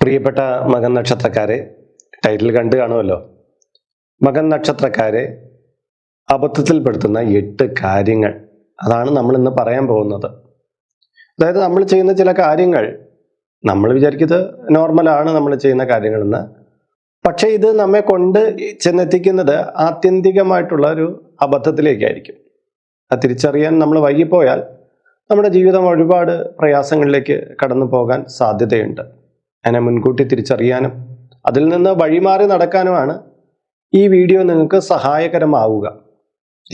പ്രിയപ്പെട്ട മകൻ നക്ഷത്രക്കാരെ ടൈറ്റിൽ കണ്ടു കാണുമല്ലോ. മകൻ നക്ഷത്രക്കാരെ അബദ്ധത്തിൽപ്പെടുത്തുന്ന എട്ട് കാര്യങ്ങൾ. അതാണ് നമ്മൾ ഇന്ന് പറയാൻ പോകുന്നത്. അതായത് നമ്മൾ ചെയ്യുന്ന ചില കാര്യങ്ങൾ നമ്മൾ വിചാരിക്കുന്നത് നോർമലാണ് നമ്മൾ ചെയ്യുന്ന കാര്യങ്ങളെന്ന്. പക്ഷേ ഇത് നമ്മെ കൊണ്ട് ചെന്നെത്തിക്കുന്നത് ആത്യന്തികമായിട്ടുള്ള ഒരു അബദ്ധത്തിലേക്കായിരിക്കും. അത് തിരിച്ചറിയാൻ നമ്മൾ വൈകിപ്പോയാൽ നമ്മുടെ ജീവിതം ഒരുപാട് പ്രയാസങ്ങളിലേക്ക് കടന്നു പോകാൻ സാധ്യതയുണ്ട്. അതിനെ മുൻകൂട്ടി തിരിച്ചറിയാനും അതിൽ നിന്ന് വഴിമാറി നടക്കാനുമാണ് ഈ വീഡിയോ നിങ്ങൾക്ക് സഹായകരമാവുക.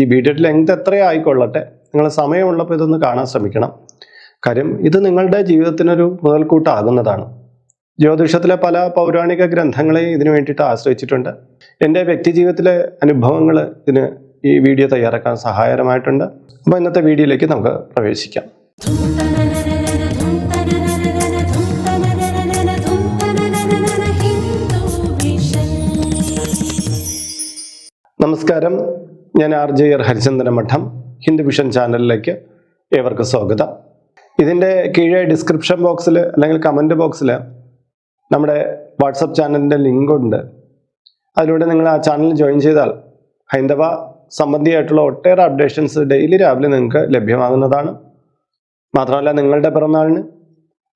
ഈ വീഡിയോയുടെ ലെങ്ത് എത്രയായിക്കൊള്ളട്ടെ? നിങ്ങൾ സമയമുള്ളപ്പോൾ ഇതൊന്ന് കാണാൻ ശ്രമിക്കണം. കാര്യം ഇത് നിങ്ങളുടെ ജീവിതത്തിനൊരു മുതൽക്കൂട്ടാകുന്നതാണ്. ജ്യോതിഷത്തിലെ പല പൗരാണിക ഗ്രന്ഥങ്ങളെയും ഇതിനു വേണ്ടിയിട്ട് ആശ്രയിച്ചിട്ടുണ്ട്. എന്റെ വ്യക്തി ജീവിതത്തിലെ അനുഭവങ്ങൾ ഇതിന് ഈ വീഡിയോ തയ്യാറാക്കാൻ സഹായകരമായിട്ടുണ്ട്. അപ്പോൾ ഇന്നത്തെ വീഡിയോയിലേക്ക് നമുക്ക് പ്രവേശിക്കാം. നമസ്കാരം. ഞാൻ ആർ ജെ ആർ ഹരിചന്ദ്രൻ മഠം ഹിന്ദു വിഷൻ ചാനലിലേക്ക് ഏവർക്കും സ്വാഗതം. ഇതിന്റെ കീഴെ ഡിസ്ക്രിപ്ഷൻ ബോക്സിൽ അല്ലെങ്കിൽ കമന്റ് ബോക്സിൽ നമ്മുടെ വാട്സപ്പ് ചാനലിന്റെ ലിങ്ക് ഉണ്ട്. അതിലൂടെ നിങ്ങൾ ആ ചാനൽ ജോയിൻ ചെയ്താൽ ഹൈന്ദവ സംബന്ധിയായിട്ടുള്ള ഒട്ടേറെ അപ്ഡേഷൻസ് ഡെയിലി രാവിലെ നിങ്ങൾക്ക് ലഭ്യമാകുന്നതാണ്. മാത്രമല്ല നിങ്ങളുടെ പിറന്നാളിന്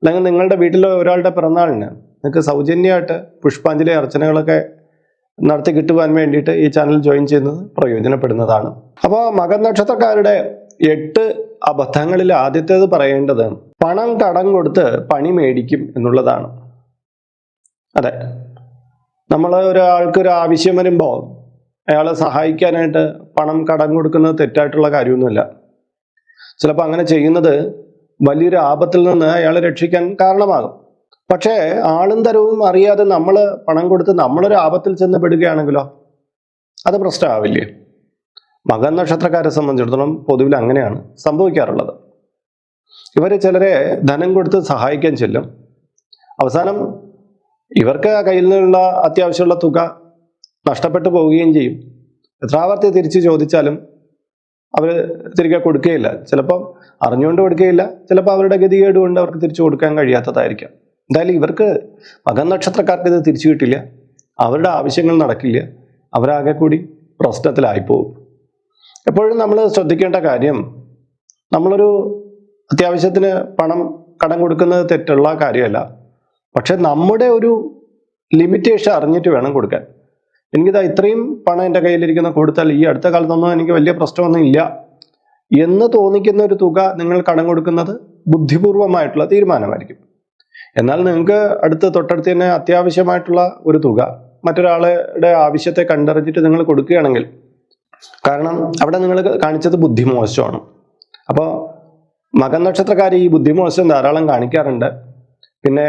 അല്ലെങ്കിൽ നിങ്ങളുടെ വീട്ടിലെ ഒരാളുടെ പിറന്നാളിന് നിങ്ങൾക്ക് സൗജന്യമായിട്ട് പുഷ്പാഞ്ജലി അർച്ചനകളൊക്കെ നടത്തി കിട്ടുവാൻ വേണ്ടിയിട്ട് ഈ ചാനൽ ജോയിൻ ചെയ്യുന്നത് പ്രയോജനപ്പെടുന്നതാണ്. അപ്പോൾ മകൻ നക്ഷത്രക്കാരുടെ എട്ട് അബദ്ധങ്ങളിൽ ആദ്യത്തേത് പറയേണ്ടത് പണം കടം കൊടുത്ത് പണി മേടിക്കും എന്നുള്ളതാണ്. അതെ. നമ്മൾ ഒരാൾക്ക് ഒരു ആവശ്യം വരുമ്പോൾ അയാളെ സഹായിക്കാനായിട്ട് പണം കടം കൊടുക്കുന്നത് തെറ്റായിട്ടുള്ള കാര്യമൊന്നുമില്ല. ചിലപ്പോൾ അങ്ങനെ ചെയ്യുന്നത് വലിയൊരു ആപത്തിൽ നിന്ന് അയാളെ രക്ഷിക്കാൻ കാരണമാകും. പക്ഷേ ആളും തരവും അറിയാതെ നമ്മൾ പണം കൊടുത്ത് നമ്മളൊരു ആപത്തിൽ ചെന്ന് പെടുകയാണെങ്കിലോ? അത് പ്രശ്നമാവില്ലേ മകൻ നക്ഷത്രക്കാരെ സംബന്ധിച്ചിടത്തോളം പൊതുവിൽ അങ്ങനെയാണ് സംഭവിക്കാറുള്ളത്. ഇവർ ചിലരെ ധനം കൊടുത്ത് സഹായിക്കാൻ ചെല്ലും. അവസാനം ഇവർക്ക് കയ്യിൽ നിന്നുള്ള അത്യാവശ്യമുള്ള തുക നഷ്ടപ്പെട്ടു പോവുകയും ചെയ്യും. എത്രാവർത്തി തിരിച്ച് ചോദിച്ചാലും അവർ തിരികെ കൊടുക്കുകയില്ല. ചിലപ്പം അറിഞ്ഞുകൊണ്ട് കൊടുക്കുകയില്ല. ചിലപ്പോൾ അവരുടെ ഗതികേട് കൊണ്ട് അവർക്ക് തിരിച്ചു കൊടുക്കാൻ കഴിയാത്തതായിരിക്കാം. എന്തായാലും ഇവർക്ക് മകൻ നക്ഷത്രക്കാർക്ക് ഇത് തിരിച്ചു കിട്ടില്ല. അവരുടെ ആവശ്യങ്ങൾ നടക്കില്ല. അവരാകെ കൂടി പ്രശ്നത്തിലായിപ്പോവും. എപ്പോഴും നമ്മൾ ശ്രദ്ധിക്കേണ്ട കാര്യം നമ്മളൊരു അത്യാവശ്യത്തിന് പണം കടം കൊടുക്കുന്നത് തെറ്റുള്ള കാര്യമല്ല. പക്ഷെ നമ്മുടെ ഒരു ലിമിറ്റേഷൻ അറിഞ്ഞിട്ട് വേണം കൊടുക്കാൻ. എനിക്കിതാ ഇത്രയും പണം എന്റെ കയ്യിലിരിക്കുന്ന കൊടുത്താൽ ഈ അടുത്ത കാലത്തൊന്നും എനിക്ക് വലിയ പ്രശ്നമൊന്നും ഇല്ല എന്ന് തോന്നിക്കുന്ന ഒരു തുക നിങ്ങൾ കടം കൊടുക്കുന്നത് ബുദ്ധിപൂർവമായിട്ടുള്ള തീരുമാനമായിരിക്കും. എന്നാൽ നിങ്ങൾക്ക് അടുത്ത് തൊട്ടടുത്ത് തന്നെ അത്യാവശ്യമായിട്ടുള്ള ഒരു തുക മറ്റൊരാളുടെ ആവശ്യത്തെ കണ്ടറിഞ്ഞിട്ട് നിങ്ങൾ കൊടുക്കുകയാണെങ്കിൽ കാരണം അവിടെ നിങ്ങൾ കാണിച്ചത് ബുദ്ധിമോശമാണ്. അപ്പോൾ മകൻ നക്ഷത്രക്കാർ ഈ ബുദ്ധിമോശം ധാരാളം കാണിക്കാറുണ്ട്. പിന്നെ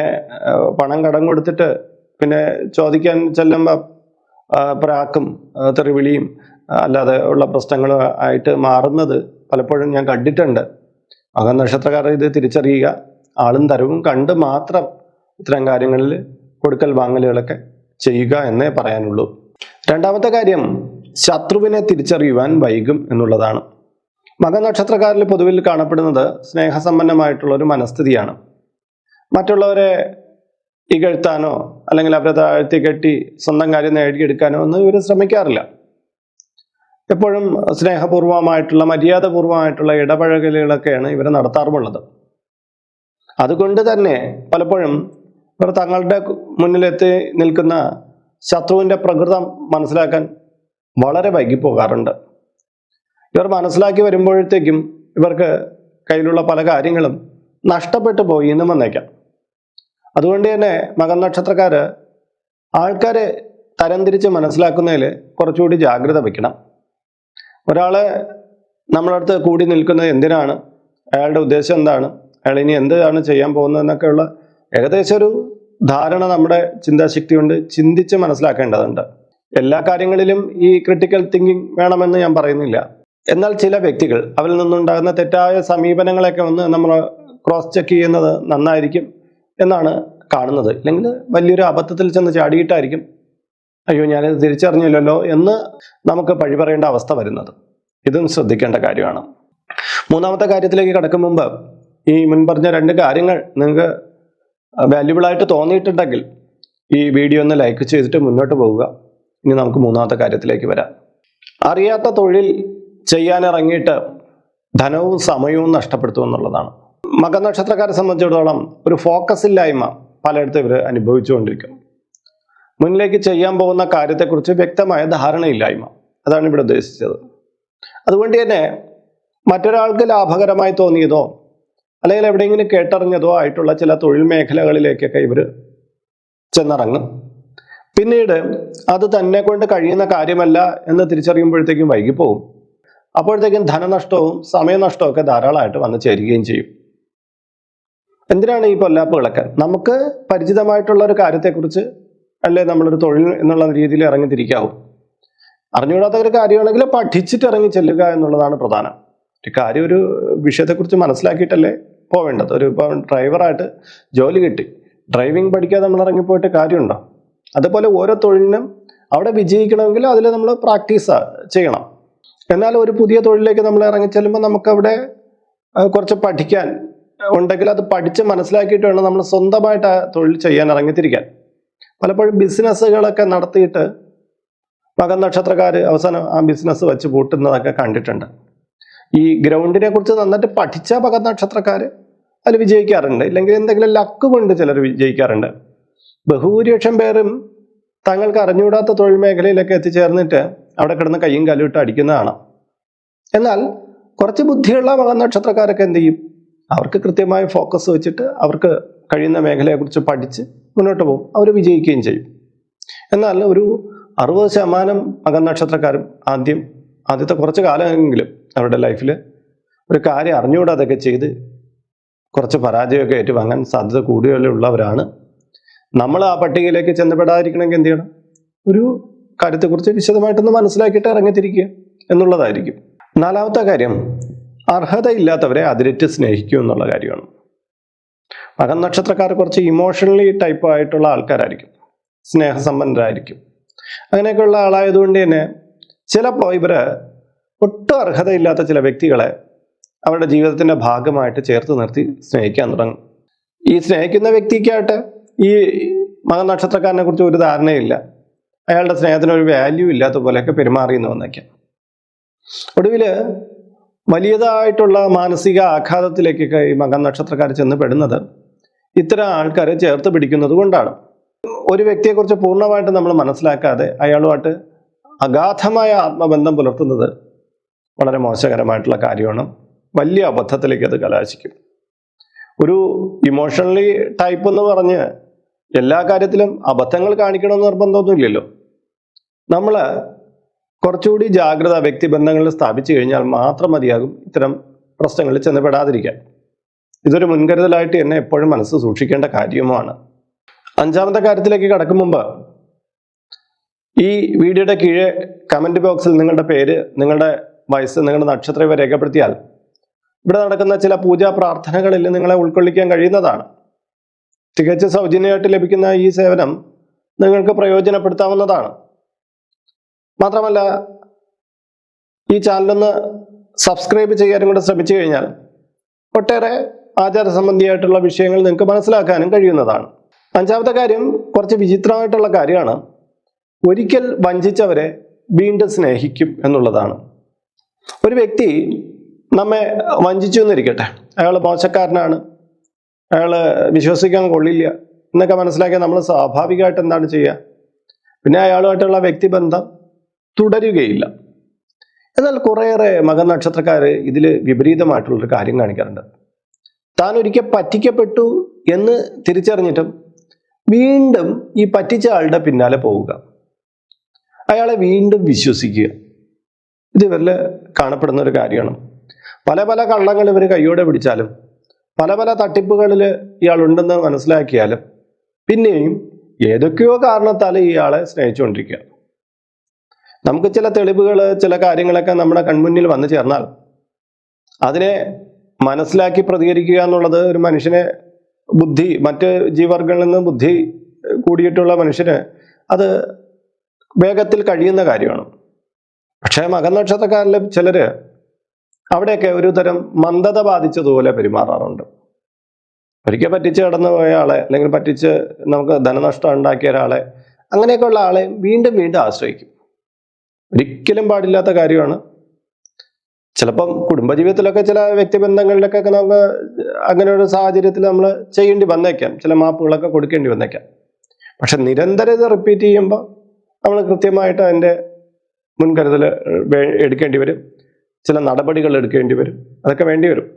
പണം കടം കൊടുത്തിട്ട് പിന്നെ ചോദിക്കാൻ ചെല്ലുമ്പോൾ പ്രാക്കും തെറിവിളിയും അല്ലാതെ ഉള്ള പ്രശ്നങ്ങളും ആയിട്ട് മാറുന്നത് പലപ്പോഴും ഞാൻ കണ്ടിട്ടുണ്ട്. മകൻ നക്ഷത്രക്കാർ ഇത് തിരിച്ചറിയുക. ആളും തരവും കണ്ട് മാത്രം ഇത്തരം കാര്യങ്ങളിൽ കൊടുക്കൽ വാങ്ങലുകളൊക്കെ ചെയ്യുക എന്നേ പറയാനുള്ളൂ. രണ്ടാമത്തെ കാര്യം ശത്രുവിനെ തിരിച്ചറിയുവാൻ വൈകും എന്നുള്ളതാണ്. മകൻ നക്ഷത്രക്കാരിൽ പൊതുവിൽ കാണപ്പെടുന്നത് സ്നേഹസമ്പന്നമായിട്ടുള്ള ഒരു മനസ്ഥിതിയാണ്. മറ്റുള്ളവരെ ഇകഴ്ത്താനോ അല്ലെങ്കിൽ അവരെ താഴ്ത്തി കെട്ടി സ്വന്തം കാര്യം നേടിയെടുക്കാനോ ഒന്നും ഇവർ ശ്രമിക്കാറില്ല. എപ്പോഴും സ്നേഹപൂർവമായിട്ടുള്ള മര്യാദപൂർവമായിട്ടുള്ള ഇടപഴകലുകളൊക്കെയാണ് ഇവർ നടത്താറുമുള്ളത്. അതുകൊണ്ട് തന്നെ പലപ്പോഴും ഇവർ തങ്ങളുടെ മുന്നിലെത്തി നിൽക്കുന്ന ശത്രുവിന്റെ പ്രകൃതം മനസ്സിലാക്കാൻ വളരെ വൈകിപ്പോകാറുണ്ട്. ഇവർ മനസ്സിലാക്കി വരുമ്പോഴത്തേക്കും ഇവർക്ക് കയ്യിലുള്ള പല കാര്യങ്ങളും നഷ്ടപ്പെട്ടു പോയി എന്ന് വന്നേക്കാം. അതുകൊണ്ട് തന്നെ മകൻ നക്ഷത്രക്കാർ ആൾക്കാരെ തരംതിരിച്ച് മനസ്സിലാക്കുന്നതിൽ കുറച്ചുകൂടി ജാഗ്രത വയ്ക്കണം. ഒരാളെ നമ്മളടുത്ത് കൂടി നിൽക്കുന്നത് എന്തിനാണ്? അയാളുടെ ഉദ്ദേശം എന്താണ്? അയാൾ ഇനി എന്താണ് ചെയ്യാൻ പോകുന്നതെന്നൊക്കെയുള്ള ഏകദേശം ഒരു ധാരണ നമ്മുടെ ചിന്താശക്തി കൊണ്ട് ചിന്തിച്ച് മനസ്സിലാക്കേണ്ടതുണ്ട്. എല്ലാ കാര്യങ്ങളിലും ഈ ക്രിട്ടിക്കൽ തിങ്കിങ് വേണമെന്ന് ഞാൻ പറയുന്നില്ല. എന്നാൽ ചില വ്യക്തികൾ അവരിൽ നിന്നുണ്ടാകുന്ന തെറ്റായ സമീപനങ്ങളൊക്കെ ഒന്ന് നമ്മൾ ക്രോസ് ചെക്ക് ചെയ്യുന്നത് നന്നായിരിക്കും എന്നാണ് കാണുന്നത്. അല്ലെങ്കിൽ വലിയൊരു അബദ്ധത്തിൽ ചെന്ന് ചാടിയിട്ടായിരിക്കും. അയ്യോ ഞാനിത് തിരിച്ചറിഞ്ഞില്ലല്ലോ എന്ന് നമുക്ക് പഴി പറയേണ്ട അവസ്ഥ വരുന്നത്. ഇതും ശ്രദ്ധിക്കേണ്ട കാര്യമാണ്. മൂന്നാമത്തെ കാര്യത്തിലേക്ക് കടക്കും മുമ്പ് ഈ മുൻപറഞ്ഞ രണ്ട് കാര്യങ്ങൾ നിങ്ങൾക്ക് വാല്യുബിൾ ആയിട്ട് തോന്നിയിട്ടുണ്ടെങ്കിൽ ഈ വീഡിയോ ഒന്ന് ലൈക്ക് ചെയ്തിട്ട് മുന്നോട്ട് പോവുക. ഇനി നമുക്ക് മൂന്നാമത്തെ കാര്യത്തിലേക്ക് വരാം. അറിയാത്ത തൊഴിൽ ചെയ്യാനിറങ്ങിയിട്ട് ധനവും സമയവും നഷ്ടപ്പെടുത്തും എന്നുള്ളതാണ്. മകനക്ഷത്രക്കാരെ സംബന്ധിച്ചിടത്തോളം ഒരു ഫോക്കസ് ഇല്ലായ്മ പലയിടത്തും ഇവർ അനുഭവിച്ചുകൊണ്ടിരിക്കും. മുന്നിലേക്ക് ചെയ്യാൻ പോകുന്ന കാര്യത്തെക്കുറിച്ച് വ്യക്തമായ ധാരണയില്ലായ്മ. അതാണ് ഇവിടെ ഉദ്ദേശിച്ചത്. അതുകൊണ്ട് തന്നെ മറ്റൊരാൾക്ക് ലാഭകരമായി തോന്നിയതോ അല്ലെങ്കിൽ എവിടെയെങ്കിലും കേട്ടറിഞ്ഞതോ ആയിട്ടുള്ള ചില തൊഴിൽ മേഖലകളിലേക്കൊക്കെ ഇവർ ചെന്നിറങ്ങും. പിന്നീട് അത് തന്നെ കൊണ്ട് കഴിയുന്ന കാര്യമല്ല എന്ന് തിരിച്ചറിയുമ്പോഴത്തേക്കും വൈകിപ്പോവും അപ്പോഴത്തേക്കും ധനനഷ്ടവും സമയനഷ്ടവും ഒക്കെ ധാരാളമായിട്ട് വന്നു ചേരുകയും ചെയ്യും. എന്തിനാണ് ഈ പൊല്ലാപ്പുകളൊക്കെ? നമുക്ക് പരിചിതമായിട്ടുള്ള ഒരു കാര്യത്തെക്കുറിച്ച് അല്ലേ നമ്മളൊരു തൊഴിൽ എന്നുള്ള രീതിയിൽ ഇറങ്ങിത്തിരിക്കാവും. അറിഞ്ഞുകൂടാത്ത ഒരു കാര്യമാണെങ്കിൽ പഠിച്ചിട്ട് ഇറങ്ങി ചെല്ലുക എന്നുള്ളതാണ് പ്രധാനം. കാര്യം ഒരു വിഷയത്തെക്കുറിച്ച് മനസ്സിലാക്കിയിട്ടല്ലേ പോവേണ്ടത്? ഒരു ഇപ്പം ഡ്രൈവറായിട്ട് ജോലി കിട്ടി. ഡ്രൈവിംഗ് പഠിക്കാതെ നമ്മൾ ഇറങ്ങിപ്പോയിട്ട് കാര്യമുണ്ടോ? അതുപോലെ ഓരോ തൊഴിലിനും അവിടെ വിജയിക്കണമെങ്കിൽ അതിൽ നമ്മൾ പ്രാക്ടീസ് ചെയ്യണം. എന്നാൽ ഒരു പുതിയ തൊഴിലിലേക്ക് നമ്മൾ ഇറങ്ങിച്ചെല്ലുമ്പോൾ നമുക്കവിടെ കുറച്ച് പഠിക്കാൻ ഉണ്ടെങ്കിൽ അത് പഠിച്ച് മനസ്സിലാക്കിയിട്ട് വേണം നമ്മൾ സ്വന്തമായിട്ട് ആ തൊഴിൽ ചെയ്യാൻ ഇറങ്ങിത്തിരിക്കാൻ. പലപ്പോഴും ബിസിനസ്സുകളൊക്കെ നടത്തിയിട്ട് മകൻ നക്ഷത്രക്കാർ അവസാനം ആ ബിസിനസ് വെച്ച് പൂട്ടുന്നതൊക്കെ കണ്ടിട്ടുണ്ട്. ഈ ഗ്രൗണ്ടിനെ കുറിച്ച് നന്നായിട്ട് പഠിച്ച പക നക്ഷത്രക്കാർ അതിൽ വിജയിക്കാറുണ്ട്. ഇല്ലെങ്കിൽ എന്തെങ്കിലും ലക്ക് കൊണ്ട് ചിലർ വിജയിക്കാറുണ്ട്. ബഹുഭൂരിപക്ഷം പേരും തങ്ങൾക്ക് അറിഞ്ഞുകൂടാത്ത തൊഴിൽ മേഖലയിലൊക്കെ എത്തിച്ചേർന്നിട്ട് അവിടെ കിടന്ന് കയ്യും കാലും ഇട്ട് അടിക്കുന്നതാണ്. എന്നാൽ കുറച്ച് ബുദ്ധിയുള്ള മക നക്ഷത്രക്കാരൊക്കെ എന്ത് ചെയ്യും? അവർക്ക് കൃത്യമായ ഫോക്കസ് വെച്ചിട്ട് അവർക്ക് കഴിയുന്ന മേഖലയെക്കുറിച്ച് പഠിച്ച് മുന്നോട്ട് പോകും. അവർ വിജയിക്കുകയും ചെയ്യും. എന്നാൽ ഒരു അറുപത് ശതമാനം മകനക്ഷത്രക്കാരും ആദ്യം ആദ്യത്തെ കുറച്ച് കാലമെങ്കിലും അവരുടെ ലൈഫിൽ ഒരു കാര്യം അറിഞ്ഞുകൂടെ അതൊക്കെ ചെയ്ത് കുറച്ച് പരാജയമൊക്കെ ഏറ്റുവാങ്ങാൻ സാധ്യത കൂടുതലുള്ളവരാണ് നമ്മൾ ആ പട്ടികയിലേക്ക് ചെന്നപ്പെടാതിരിക്കണമെങ്കിൽ എന്ത് ചെയ്യണം? ഒരു കാര്യത്തെക്കുറിച്ച് വിശദമായിട്ടൊന്ന് മനസ്സിലാക്കിയിട്ട് ഇറങ്ങിത്തിരിക്കുക എന്നുള്ളതായിരിക്കും. നാലാമത്തെ കാര്യം അർഹതയില്ലാത്തവരെ അതിരറ്റ് സ്നേഹിക്കൂ എന്നുള്ള കാര്യമാണ്. മകൻ നക്ഷത്രക്കാർ കുറച്ച് ഇമോഷണലി ടൈപ്പ് ആയിട്ടുള്ള ആൾക്കാരായിരിക്കും. സ്നേഹസമ്പന്നരായിരിക്കും. അങ്ങനെയൊക്കെയുള്ള ആളായതുകൊണ്ട് തന്നെ ചിലപ്പോൾ ഇവർ ഒട്ടും അർഹതയില്ലാത്ത ചില വ്യക്തികളെ അവരുടെ ജീവിതത്തിന്റെ ഭാഗമായിട്ട് ചേർത്ത് നിർത്തി സ്നേഹിക്കാൻ തുടങ്ങും. ഈ സ്നേഹിക്കുന്ന വ്യക്തിക്കായിട്ട് ഈ മകനക്ഷത്രക്കാരനെ കുറിച്ച് ഒരു ധാരണയില്ല. അയാളുടെ സ്നേഹത്തിന് ഒരു വാല്യൂ ഇല്ലാത്ത പോലെയൊക്കെ പെരുമാറിയെന്ന് വന്നേക്കാം. ഒടുവിൽ വലിയതായിട്ടുള്ള മാനസിക ആഘാതത്തിലേക്കൊക്കെ ഈ മകൻ നക്ഷത്രക്കാർ ചെന്ന് പെടുന്നത് ഇത്തരം ആൾക്കാരെ ചേർത്ത് പിടിക്കുന്നത് കൊണ്ടാണ്. ഒരു വ്യക്തിയെക്കുറിച്ച് പൂർണമായിട്ട് നമ്മൾ മനസ്സിലാക്കാതെ അയാളുമായിട്ട് അഗാധമായ ആത്മബന്ധം പുലർത്തുന്നത് വളരെ മോശകരമായിട്ടുള്ള കാര്യമാണ്. വലിയ അബദ്ധത്തിലേക്ക് അത് കലാശിക്കും. ഒരു ഇമോഷണലി ടൈപ്പ് എന്ന് പറഞ്ഞ് എല്ലാ കാര്യത്തിലും അബദ്ധങ്ങൾ കാണിക്കണമെന്ന് നിർബന്ധമൊന്നുമില്ലല്ലോ. നമ്മൾ കുറച്ചുകൂടി ജാഗ്രത വ്യക്തിബന്ധങ്ങൾ സ്ഥാപിച്ചു കഴിഞ്ഞാൽ മാത്രം മതിയാകും ഇത്തരം പ്രശ്നങ്ങളിൽ ചെന്നപ്പെടാതിരിക്കാൻ. ഇതൊരു മുൻകരുതലായിട്ട് എന്നെ എപ്പോഴും മനസ്സ് സൂക്ഷിക്കേണ്ട കാര്യവുമാണ്. അഞ്ചാമത്തെ കാര്യത്തിലേക്ക് കടക്കും മുമ്പ് ഈ വീഡിയോയുടെ കീഴെ കമന്റ് ബോക്സിൽ നിങ്ങളുടെ പേര് നിങ്ങളുടെ വയസ്സ് നിങ്ങളുടെ നക്ഷത്രം ഇവ രേഖപ്പെടുത്തിയാൽ ഇവിടെ നടക്കുന്ന ചില പൂജാ പ്രാർത്ഥനകളിൽ നിങ്ങളെ ഉൾക്കൊള്ളിക്കാൻ കഴിയുന്നതാണ്. തികച്ച സൗജന്യമായിട്ട് ലഭിക്കുന്ന ഈ സേവനം നിങ്ങൾക്ക് പ്രയോജനപ്പെടുത്താവുന്നതാണ്. മാത്രമല്ല ഈ ചാനലൊന്ന് സബ്സ്ക്രൈബ് ചെയ്യാനും കൂടെ ശ്രമിച്ചു കഴിഞ്ഞാൽ ഒട്ടേറെ ആചാര സംബന്ധിയായിട്ടുള്ള വിഷയങ്ങൾ നിങ്ങൾക്ക് മനസ്സിലാക്കാനും കഴിയുന്നതാണ്. അഞ്ചാമത്തെ കാര്യം കുറച്ച് വിചിത്രമായിട്ടുള്ള കാര്യമാണ്. ഒരിക്കൽ വഞ്ചിച്ചവരെ വീണ്ടും സ്നേഹിക്കും എന്നുള്ളതാണ്. ഒരു വ്യക്തി നമ്മെ വഞ്ചിച്ചു എന്നിരിക്കട്ടെ. അയാൾ മോശക്കാരനാണ്. അയാൾ വിശ്വസിക്കാൻ കൊള്ളില്ല എന്നൊക്കെ മനസ്സിലാക്കിയാൽ നമ്മൾ സ്വാഭാവികമായിട്ട് എന്താണ് ചെയ്യുക? പിന്നെ അയാളുമായിട്ടുള്ള വ്യക്തിബന്ധം തുടരുകയില്ല. എന്നാൽ കുറേയേറെ മകൻ നക്ഷത്രക്കാർ ഇതിൽ വിപരീതമായിട്ടുള്ളൊരു കാര്യം കാണിക്കാറുണ്ട്. താൻ ഒരിക്കൽ പറ്റിക്കപ്പെട്ടു എന്ന് തിരിച്ചറിഞ്ഞിട്ടും വീണ്ടും ഈ പറ്റിച്ച ആളുടെ പിന്നാലെ പോവുക. അയാളെ വീണ്ടും വിശ്വസിക്കുക. ഇത് ഇവരിൽ കാണപ്പെടുന്ന ഒരു കാര്യമാണ്. പല പല കള്ളങ്ങൾ ഇവർ കൈയോടെ പിടിച്ചാലും പല പല തട്ടിപ്പുകളിൽ ഇയാൾ ഉണ്ടെന്ന് മനസ്സിലാക്കിയാലും പിന്നെയും ഏതൊക്കെയോ കാരണത്താൽ ഇയാളെ സ്നേഹിച്ചുകൊണ്ടിരിക്കുക. നമുക്ക് ചില തെളിവുകൾ ചില കാര്യങ്ങളൊക്കെ നമ്മുടെ കൺമുന്നിൽ വന്നു ചേർന്നാൽ അതിനെ മനസ്സിലാക്കി പ്രതികരിക്കുക എന്നുള്ളത് ഒരു മനുഷ്യനെ ബുദ്ധി മറ്റ് ജീവർഗങ്ങളിൽ നിന്ന് ബുദ്ധി കൂടിയിട്ടുള്ള മനുഷ്യന് അത് വേഗത്തിൽ കഴിയുന്ന കാര്യമാണ്. പക്ഷേ മകൻ നക്ഷത്രക്കാരിൽ ചിലര് അവിടെയൊക്കെ ഒരു തരം മന്ദത ബാധിച്ചതുപോലെ പെരുമാറാറുണ്ട്. ഒരിക്കൽ പറ്റിച്ച് കടന്നു പോയ ആളെ അല്ലെങ്കിൽ പറ്റിച്ച് നമുക്ക് ധനനഷ്ടം ഉണ്ടാക്കിയ ഒരാളെ അങ്ങനെയൊക്കെയുള്ള ആളെ വീണ്ടും വീണ്ടും ആശ്രയിക്കും. ഒരിക്കലും പാടില്ലാത്ത കാര്യമാണ്. ചിലപ്പം കുടുംബജീവിതത്തിലൊക്കെ ചില വ്യക്തിബന്ധങ്ങളിലൊക്കെ നമുക്ക് അങ്ങനെ ഒരു സാഹചര്യത്തിൽ നമ്മൾ ചെയ്യേണ്ടി വന്നേക്കാം. ചില മാപ്പുകളൊക്കെ കൊടുക്കേണ്ടി വന്നേക്കാം. പക്ഷെ നിരന്തരം ഇത് റിപ്പീറ്റ് ചെയ്യുമ്പോൾ നമ്മൾ കൃത്യമായിട്ട് അതിന്റെ മുൻകരുതൽ എടുക്കേണ്ടി വരും. ചില നടപടികൾ എടുക്കേണ്ടി വരും. അതൊക്കെ വേണ്ടി വരും.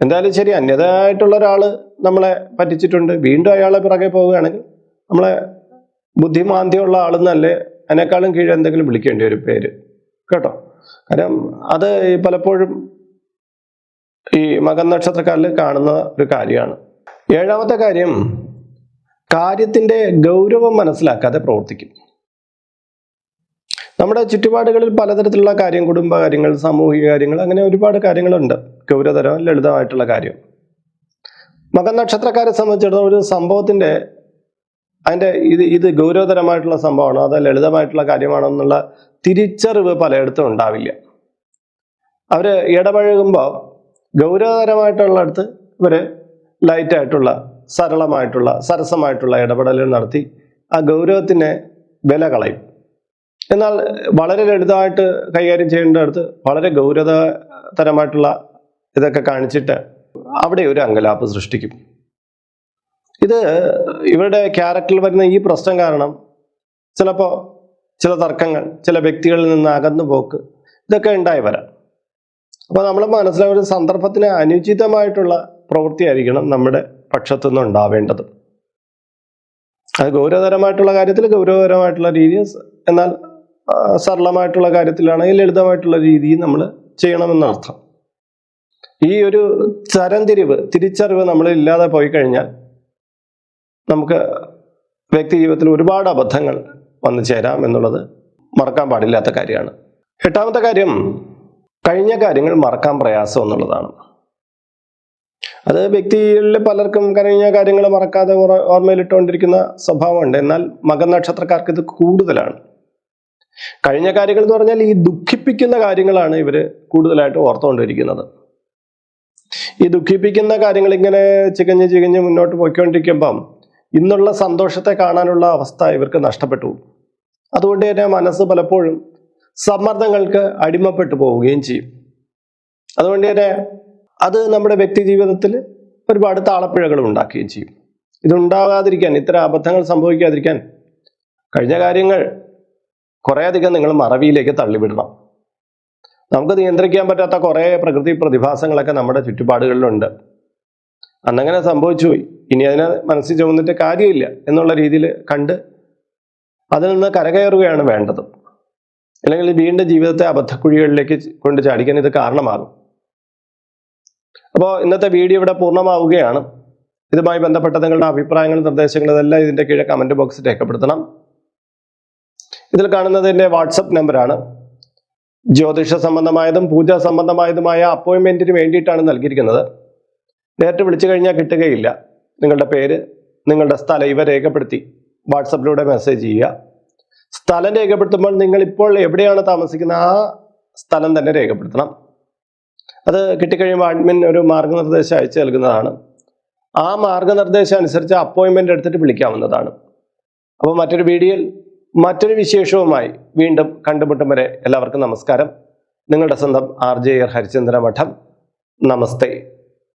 എന്തായാലും ശരി അന്യതായിട്ടുള്ള ഒരാൾ നമ്മളെ പറ്റിച്ചിട്ടുണ്ട്. വീണ്ടും അയാളെ പിറകെ പോവുകയാണെങ്കിൽ നമ്മളെ ബുദ്ധിമാന്ദ്യമുള്ള ആളെന്നല്ലേ അതിനേക്കാളും കീഴെ എന്തെങ്കിലും വിളിക്കേണ്ടി വരും പേര്. കേട്ടോ? കാരണം അത് പലപ്പോഴും ഈ മകൻ നക്ഷത്രക്കാരിൽ കാണുന്ന ഒരു കാര്യമാണ്. ഏഴാമത്തെ കാര്യം കാര്യത്തിന്റെ ഗൗരവം മനസ്സിലാക്കാതെ പ്രവർത്തിക്കും. നമ്മുടെ ചുറ്റുപാടുകളിൽ പലതരത്തിലുള്ള കാര്യം കുടുംബ കാര്യങ്ങൾ സാമൂഹിക കാര്യങ്ങൾ അങ്ങനെ ഒരുപാട് കാര്യങ്ങളുണ്ട്. ഗൗരവതരം ലളിതമായിട്ടുള്ള കാര്യം. മകൻ നക്ഷത്രക്കാരെ സംബന്ധിച്ചിടത്തോളം ഒരു സംഭവത്തിന്റെ അതിന്റെ ഇത് ഇത് ഗൗരവതരമായിട്ടുള്ള സംഭവമാണോ? അതോ ലളിതമായിട്ടുള്ള കാര്യമാണോ എന്നുള്ള തിരിച്ചറിവ് പലയിടത്തും ഉണ്ടാവില്ല. അവർ ഇടപഴകുമ്പോൾ ഗൗരവതരമായിട്ടുള്ളിടത്ത് ഇവർ ലൈറ്റായിട്ടുള്ള സരളമായിട്ടുള്ള സരസമായിട്ടുള്ള ഇടപെടലുകൾ നടത്തി ആ ഗൗരവത്തിനെ വില കളയും എന്നാൽ വളരെ ലളിതമായിട്ട് കൈകാര്യം ചെയ്യേണ്ടടുത്ത് വളരെ ഗൗരവതരമായിട്ടുള്ള ഇതൊക്കെ കാണിച്ചിട്ട് അവിടെ ഒരു അങ്കലാപ്പ് സൃഷ്ടിക്കും. ഇത് ഇവരുടെ ക്യാരക്ടറിൽ വരുന്ന ഈ പ്രശ്നം കാരണം ചിലപ്പോൾ ചില തർക്കങ്ങൾ ചില വ്യക്തികളിൽ നിന്ന് അകന്നു പോക്ക് ഇതൊക്കെ ഉണ്ടായി വരാം. അപ്പോൾ നമ്മൾ മനസ്സിലായ ഒരു സന്ദർഭത്തിന് അനുചിതമായിട്ടുള്ള പ്രവൃത്തിയായിരിക്കണം നമ്മുടെ പക്ഷത്തുനിന്ന് ഉണ്ടാവേണ്ടത്. അത് ഗൗരവതരമായിട്ടുള്ള കാര്യത്തിൽ ഗൗരവതരമായിട്ടുള്ള രീതി എന്നാൽ സരളമായിട്ടുള്ള കാര്യത്തിലാണെങ്കിൽ ലളിതമായിട്ടുള്ള രീതിയിൽ നമ്മൾ ചെയ്യണമെന്നർത്ഥം ഈ ഒരു തരംതിരിവ് തിരിച്ചറിവ് നമ്മൾ ഇല്ലാതെ പോയി കഴിഞ്ഞാൽ നമുക്ക് വ്യക്തി ജീവിതത്തിൽ ഒരുപാട് അബദ്ധങ്ങൾ വന്നു ചേരാം എന്നുള്ളത് മറക്കാൻ പാടില്ലാത്ത കാര്യമാണ്. എട്ടാമത്തെ കാര്യം കഴിഞ്ഞ കാര്യങ്ങൾ മറക്കാൻ പ്രയാസം എന്നുള്ളതാണ്. അത് വ്യക്തിയിൽ പലർക്കും കഴിഞ്ഞ കാര്യങ്ങൾ മറക്കാതെ ഓർ- ഓർമ്മയിലിട്ടുകൊണ്ടിരിക്കുന്ന സ്വഭാവമുണ്ട്. എന്നാൽ മകൻ നക്ഷത്രക്കാർക്ക് ഇത് കൂടുതലാണ്. കഴിഞ്ഞ കാര്യങ്ങൾ എന്ന് പറഞ്ഞാൽ ഈ ദുഃഖിപ്പിക്കുന്ന കാര്യങ്ങളാണ് ഇവർ കൂടുതലായിട്ട് ഓർത്തുകൊണ്ടിരിക്കുന്നത്. ഈ ദുഃഖിപ്പിക്കുന്ന കാര്യങ്ങൾ ഇങ്ങനെ ചികഞ്ഞ് ചികഞ്ഞ് മുന്നോട്ട് പോയിക്കൊണ്ടിരിക്കുമ്പം ഇന്നുള്ള സന്തോഷത്തെ കാണാനുള്ള അവസ്ഥ ഇവർക്ക് നഷ്ടപ്പെട്ടു. അതുകൊണ്ട് തന്നെ മനസ്സ് പലപ്പോഴും സമ്മർദ്ദങ്ങൾക്ക് അടിമപ്പെട്ടു പോവുകയും ചെയ്യും. അതുകൊണ്ട് തന്നെ അത് നമ്മുടെ വ്യക്തി ജീവിതത്തിൽ ഒരുപാട് താളപ്പിഴകൾ ഉണ്ടാക്കുകയും ചെയ്യും. ഇതുണ്ടാകാതിരിക്കാൻ ഇത്തരം അബദ്ധങ്ങൾ സംഭവിക്കാതിരിക്കാൻ കഴിഞ്ഞ കാര്യങ്ങൾ കുറേയധികം നിങ്ങൾ മറവിയിലേക്ക് തള്ളിവിടണം. നമുക്ക് നിയന്ത്രിക്കാൻ പറ്റാത്ത കുറേ പ്രകൃതി പ്രതിഭാസങ്ങളൊക്കെ നമ്മുടെ ചുറ്റുപാടുകളിലുണ്ട്. അന്നങ്ങനെ സംഭവിച്ചുപോയി ഇനി അതിനെ മനസ്സിൽ ചുമന്നിട്ട് കാര്യമില്ല എന്നുള്ള രീതിയിൽ കണ്ട് അതിൽ നിന്ന് കരകയറുകയാണ് വേണ്ടത്. അല്ലെങ്കിൽ വീണ്ടും ജീവിതത്തെ അബദ്ധക്കുഴികളിലേക്ക് കൊണ്ട് ചാടിക്കാൻ ഇത് കാരണമാകും. അപ്പോൾ ഇന്നത്തെ വീഡിയോ ഇവിടെ പൂർണമാവുകയാണ്. ഇതുമായി ബന്ധപ്പെട്ട നിങ്ങളുടെ അഭിപ്രായങ്ങളും നിർദ്ദേശങ്ങളും ഇതെല്ലാം ഇതിന്റെ കീഴെ കമന്റ് ബോക്സിൽ രേഖപ്പെടുത്തണം. ഇതിൽ കാണുന്നത് എന്റെ വാട്സപ്പ് നമ്പറാണ്. ജ്യോതിഷ സംബന്ധമായതും പൂജാ സംബന്ധമായതുമായ അപ്പോയിൻമെന്റിന് വേണ്ടിയിട്ടാണ് നൽകിയിരിക്കുന്നത്. നേരിട്ട് വിളിച്ചു കഴിഞ്ഞാൽ കിട്ടുകയില്ല. നിങ്ങളുടെ പേര് നിങ്ങളുടെ സ്ഥലം ഇവ രേഖപ്പെടുത്തി വാട്സപ്പിലൂടെ മെസ്സേജ് ചെയ്യുക. സ്ഥലം രേഖപ്പെടുത്തുമ്പോൾ നിങ്ങൾ ഇപ്പോൾ എവിടെയാണ് താമസിക്കുന്നത് ആ സ്ഥലം തന്നെ രേഖപ്പെടുത്തണം. അത് കിട്ടിക്കഴിയുമ്പോൾ അഡ്മിൻ ഒരു മാർഗനിർദ്ദേശം അയച്ചു നൽകുന്നതാണ്. ആ മാർഗനിർദ്ദേശം അനുസരിച്ച് അപ്പോയിൻമെന്റ് എടുത്തിട്ട് വിളിക്കാവുന്നതാണ്. അപ്പോൾ മറ്റൊരു വീഡിയോയിൽ മറ്റൊരു വിശേഷവുമായി വീണ്ടും കണ്ടുമുട്ടും വരെ എല്ലാവർക്കും നമസ്കാരം. നിങ്ങളുടെ സ്വന്തം ആർ ജെ ആർ ഹരിചന്ദ്ര മഠം നമസ്തേ.